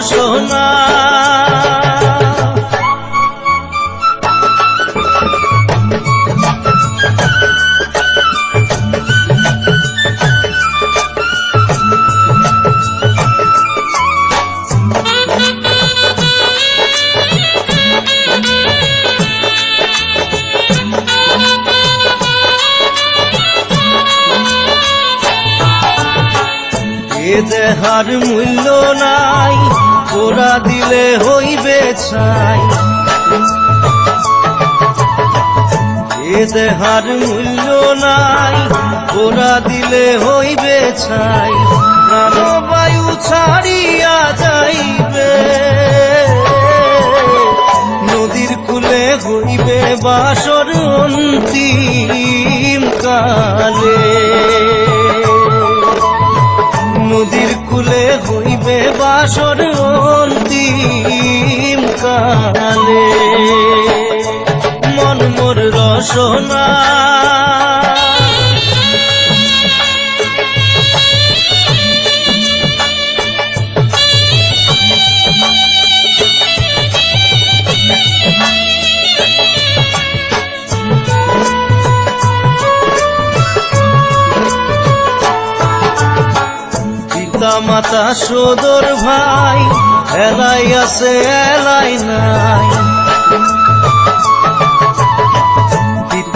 মোর রসনা এ দেহার মূল্য নাই দেহার মূল্য নাই তোরা দিলে হইবে ছাই, প্রাণবায়ু ছাড়িয়া যাইবে। নদীর কুলে হইবে বাসর অন্তিম কালে। নদীর কুলে হইবে বাসর অন্তিম কালে। মন মোর রসনা। মাতা সদর ভাই এলাই আছে এলাই নাই।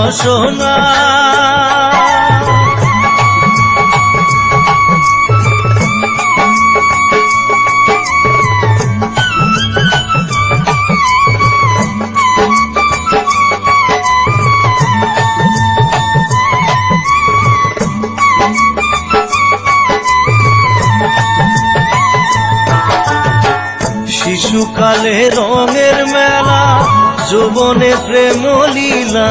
রসনা শিশুকালে রঙের মেলা যৌবনে প্রেম লীলা